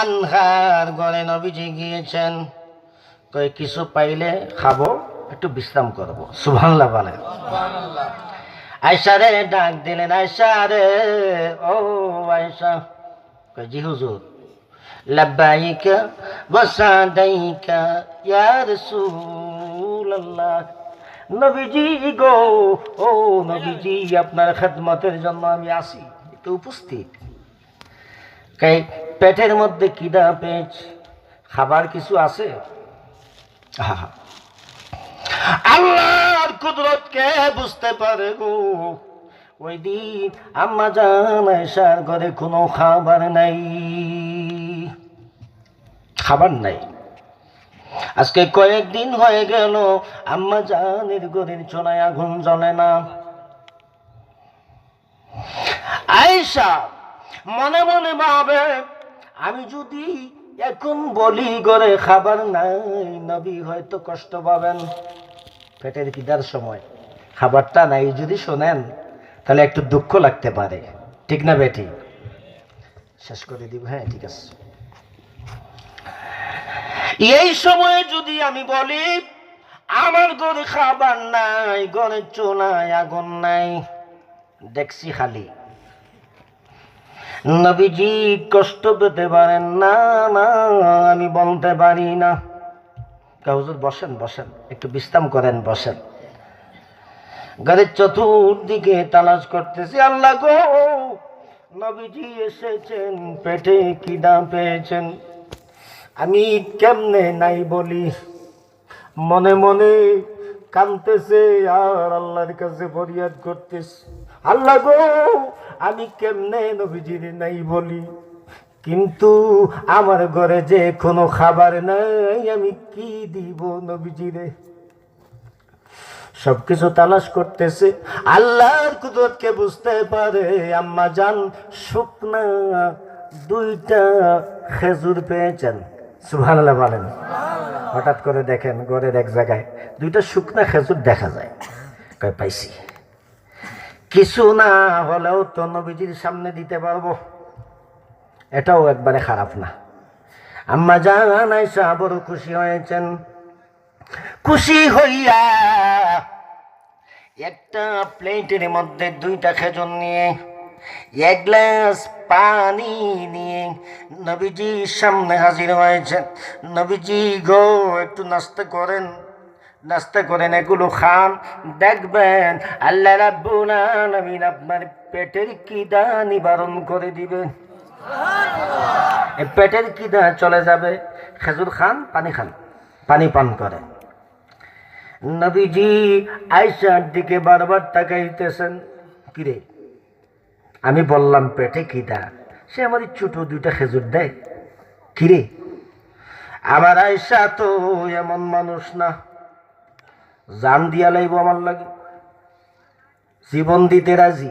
আনহার ঘরে নবীজি গিয়েছেন। কই কিছু পাইলে খাব একটু বিশ্রাম করব। সুভানলা বলে আয়সা রে ডাক দিলেন আয়সা রে ও আয়সা কই জি হুজুর। লাব্বাইকা ওয়াসাদাইকা ইয়া রাসূলুল্লাহ। নবীজি গো ও নবীজি আপনার খেদমতের জন্য আমি আসি। একটু উপস্থিত। কাই পেটের মধ্যে কিদা পেঁচ খাবার কিছু আছে। আল্লাহর কুদরতকে বুঝতে পারে গো? ওই দিন আম্মা জান আয়েশার ঘরে কোনো খাবার নাই। খাবার নাই। আজকে কয়েকদিন হয়ে গেল আম্মা জানের ঘরের চোনায় আগুন জ্বলে না। আয়েশা মনে মনে ভাবে, আমি যদি এখন বলি করে খাবার নাই, নবী হয়তো কষ্ট পাবেন। পেটের কিদার সময়। খাবারটা নাই যদি শোনেন, তাহলে একটু দুঃখ লাগতে পারে। ঠিক না বেটি? শেষ করে দিব হ্যাঁ ঠিক আছে। এই সময়ে যদি আমি বলি, আমার ঘরে খাবার নাই, ঘরে চোলায় আগুন নাই। দেখছি খালি। নবীজি কষ্ট পেতে পারেন না না, আমি বলতে পারি না। হুজুর, বসেন বসেন, একটু বিশ্রাম করেন, বসেন। ঘরের চতুর্দিকে তালাশ করতেছি, আল্লাহ গো, নবীজি এসেছেন, পেটে কি কিদা পেয়েছেন। আমি কেমনে নাই বলি, মনে মনে কানতেছে আর আল্লাহর কাছে ফরিয়াদ করতেছে। আল্লাহ গো, আমি কেমনে নবীজির নাই বলি? কিন্তু আমার ঘরে যে কোনো খাবার নাই, আমি কি দিব নবীজিরে? সবকিছু তালাশ করতেছে। আল্লাহর কুদরতকে বুঝতে পারে, আম্মা জান, শুকনা দুইটা খেজুর পেয়েছেন। সুবহানাল্লাহ বলেন। হঠাৎ করে দেখেন ঘরের এক জায়গায় দুইটা শুকনা খেজুর দেখা যায়। কয়, পাইছি। কিছু না হলেও তো নবীজির সামনে দিতে পারব। এটাও একবারে খারাপ না। আম্মা জান আয়সা বড় খুশি হয়েছেন। খুশি হইয়া একটা প্লেটের মধ্যে দুইটা খেজুর নিয়ে এক গ্লাস পানি নিয়ে নবীজির সামনে হাজির হয়েছেন। নবীজি গো একটু নাস্তা করেন। নাস্তা করেন এগুলো খান। দেখবেন আল্লাহ রাব্বুল আলামিন আপনার পেটের কিদা নিবারণ করে দিবেন। পেটের কিদা চলে যাবে। খেজুর খান পানি খান। পানি পান করেন। নবীজি আয়সার দিকে বারবার তাকাইতেছেন। কিরে? আমি বললাম, পেটে কিদা সে আমার ছোট দুইটা খেজুর দেয়। কিরে আমার আয়সা তো এমন মানুষ না। জান দিয়া লাইব আমার লাগে। জীবন দিতে রাজি।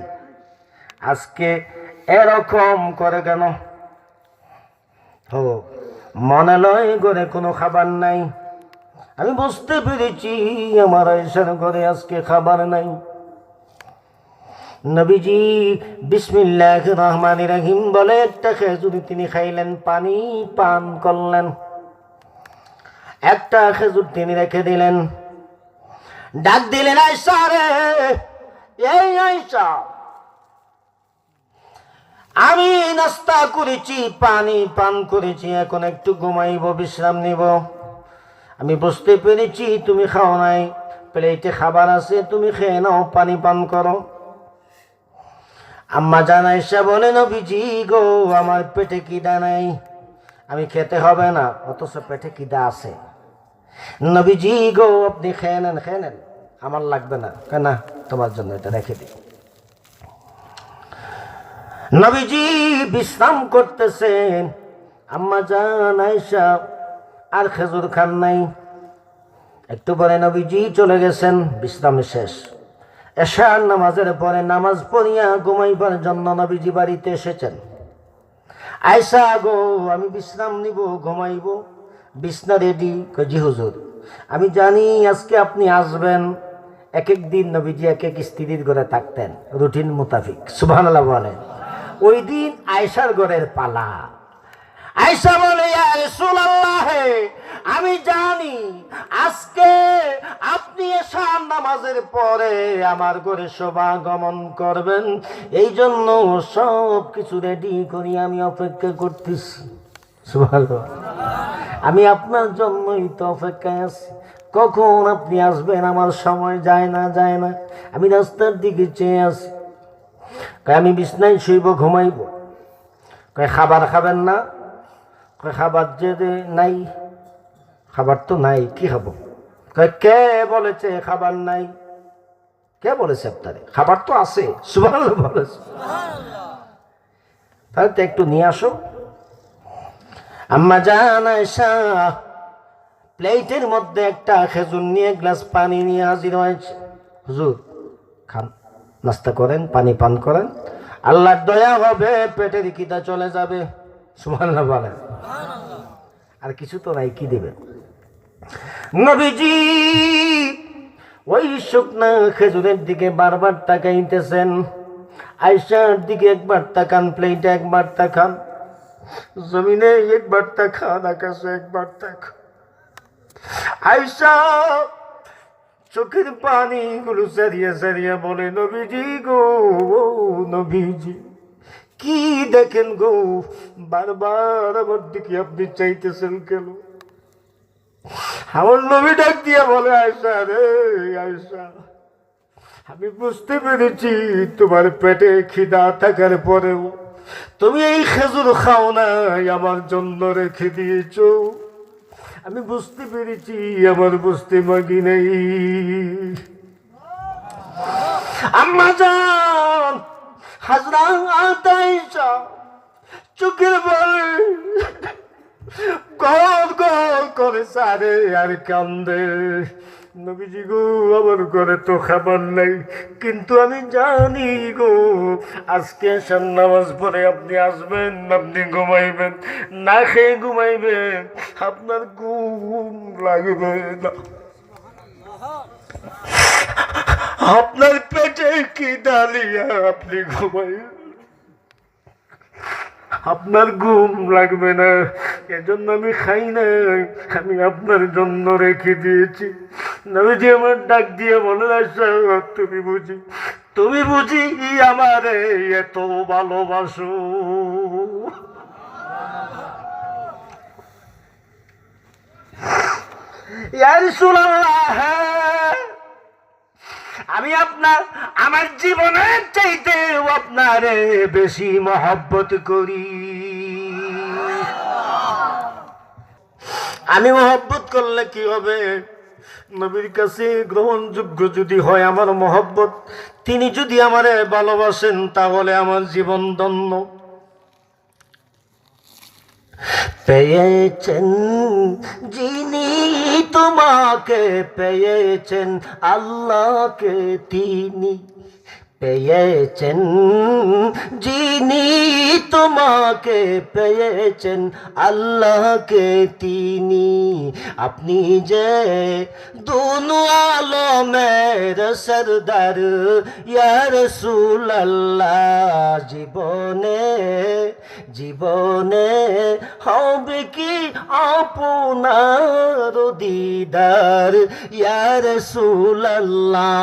আজকে এরকম করে কেন? মনে লয় ঘরে কোনো খাবার নাই। আমি বুঝতে পেরেছি আমার আয়সার ঘরে আজকে খাবার নাই। নবীজি বিসমিল্লাহ রহমান রাহিম বলে একটা খেজুরি তিনি খাইলেন, পানি পান করলেন। একটা খেজুর তিনি রেখে দিলেন। ডাক দিলেন, আয়সা রে, এই আয়সা, আমি নাস্তা করেছি, পানি পান করেছি, এখন একটু ঘুমাইব, বিশ্রাম নিব। আমি বুঝতে পেরেছি, তুমি খাও নাই, প্লেটে খাবার আছে, তুমি খেয়ে নাও, পানি পান করো। আম্মা জানাই জানাইসা বলে নবীজি গো, আমার পেটে কিদা নাই। আমি খেতে হবে না, অথচ পেটে কিদা আছে। নবীজি গো, আপনি খেয়ে নেন খেয়ে নেন। আমার লাগবে না, কেন তোমার জন্য এটা রেখে দিই। নবীজি বিশ্রাম করতেছেন। আম্মা জান আয়সা আর খেজুর খান নাই। একটু পরে নবীজি চলে গেছেন বিশ্রাম শেষ। এশার নামাজের পরে নামাজ পড়িয়া ঘুমাইবার জন্য নবীজি বাড়িতে এসেছেন। আয়সা গো, আমি বিশ্রাম নিব, ঘুমাইব। বিছনা রেডি জি হুজুর। আমি জানি আজকে আপনি আসবেন। এক এক দিন নবীজি এক এক স্ত্রীর ঘরে থাকতেন, রুটিন মোতাবিক, সুবহানাল্লাহ বলেন। ওই দিন আয়সার ঘরের পালা। আয়সা বলে আমি জানি আজকে আপনি এশার নামাজের পরে আমার ঘরে শোভাগমন করবেন। এই জন্য সব কিছু রেডি করি, আমি অপেক্ষা করতেছি। আমি আপনার জন্যই তো অপেক্ষায় আছি। কখন আপনি আসবেন? আমার সময় যায় না যায় না। আমি রাস্তার দিকে চেয়ে আছি। কয়, আমি বিছনায় শুইব, ঘুমাইব। কয়, খাবার খাবেন না? কয়, খাবার যে নাই। খাবার তো নাই কি খাব? কে বলেছে খাবার নাই? কে বলেছে আপনারে? খাবার তো আছে সুবাহ বলেছে। তাহলে তো একটু নিয়ে আসো। আম্মা জান আয়সা প্লেটের মধ্যে একটা খেজুর নিয়ে গ্লাস পানি নিয়ে হাজির হয়েছে। হুজুর খান নাস্তা করেন পানি পান করেন। আল্লাহর দয়া হবে পেটের কিতা চলে যাবে। সুবহানাল্লাহ বলেন। আর কিছু তো নাই কি দিবেন? নবীজি, ওই শুকনা খেজুরের দিকে বারবার তাকাইতেছেন। আয়সার দিকে একবার তাকান প্লেটে একবার তাকান। জমিনে একবার তাকান, আকাশে একবার তাকান। আয়সা চোখের পানি গুলো সারিয়ে সারিয়ে বলে, নবীজি গো নবীজি, কি দেখেন গো? বারবার আমার দিকে আপনি চাইতেছেন কেন? আমার নবী ডাক দিয়ে বলে আয়সা রে আয়সা আমি বুঝতে পেরেছি তোমার পেটে খিদা থাকার পরেও তুমি এই খেজুর খাও নাই, আমার জন্য রেখে দিয়েছ। আমি বুঝতে পেরেছি, আমার বুঝতে বাকি নেই। আম্মা হাজরা আতাইশা চোখের বলে গল গল করে সারে আর কান্দে। নবীজি গো আমার ঘরে তো খাবার নাই, কিন্তু আমি জানি গো, আজকে আসার নামাজ পড়ে আপনি আসবেন, আপনি ঘুমাইবেন, না খেয়ে ঘুমাইবেন, আপনার ঘুম লাগবে না। আপনার পেটে কি ডালিয়া, আপনি ঘুমাইবেন? আপনার ঘুম লাগবে না এজন্য আমি খাই না। আমি আপনার জন্য রেখে দিয়েছি। নবীজি আমার ডাক দিয়ে বলে আসা তুমি বুঝি তুমি বুঝি আমারে এত ভালোবাসো। ইয়া রাসূলুল্লাহ, হ্যাঁ। আমি আপনার, আমার জীবনের চাইতেও আপনারে বেশি মহব্বত করি। আমি মহব্বত করলে কি হবে? নবীর কাছে গ্রহণযোগ্য যদি হয় আমার মহব্বত, তিনি যদি আমারে ভালোবাসেন, তাহলে আমার জীবন ধন্য। পেয়েছেন, যিনি তোমাকে পেয়েছেন, আল্লাহকে তিনি পেয়েছেন, যিনি তোমাকে পেয়েছেন, আল্লাহকে তিনি। আপনি যে দুনু আলমের সরদার ইয়ার আল্লাহ জীবনে জীবনে হবে কি আপনার দিদার? ইয়ার আল্লাহ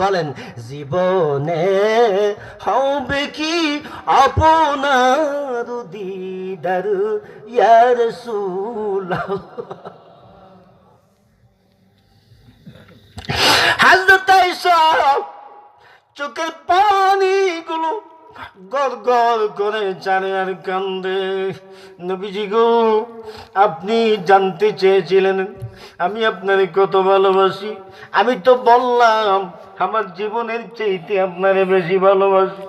বলেন, জীবনে হবে কি আপনার দিদার? ইয়ার সুল হাজরত চোখের পানিগুলো গড় গড় করে চারে আর কান্দে। নবীজি গো, আপনি জানতে চেয়েছিলেন, আমি আপনারে কত ভালোবাসি। আমি তো বললাম, আমার জীবনের চাইতে আপনারে বেশি ভালোবাসি।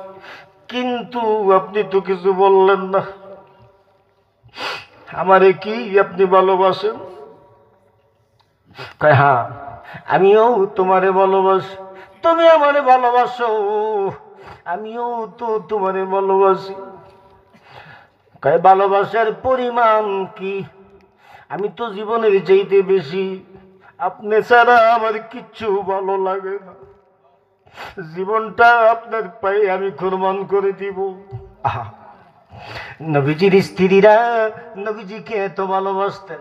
কিন্তু আপনি তো কিছু বললেন না। আমারে কি আপনি ভালোবাসেন? হ্যাঁ আমিও তোমারে ভালোবাসি। তুমি আমারে ভালোবাসো। আমিও তো তোমারে ভালোবাসি। ভালোবাসার পরিমাণ কি? আমি তো জীবনের চাইতে বেশি। আপনি ছাড়া আমার কিচ্ছু ভালো লাগে না। জীবনটা আপনার পায়ে আমি কোরবান করে দিব। আহা। নবীজির স্ত্রীরা নবীজিকে এত ভালোবাসতেন।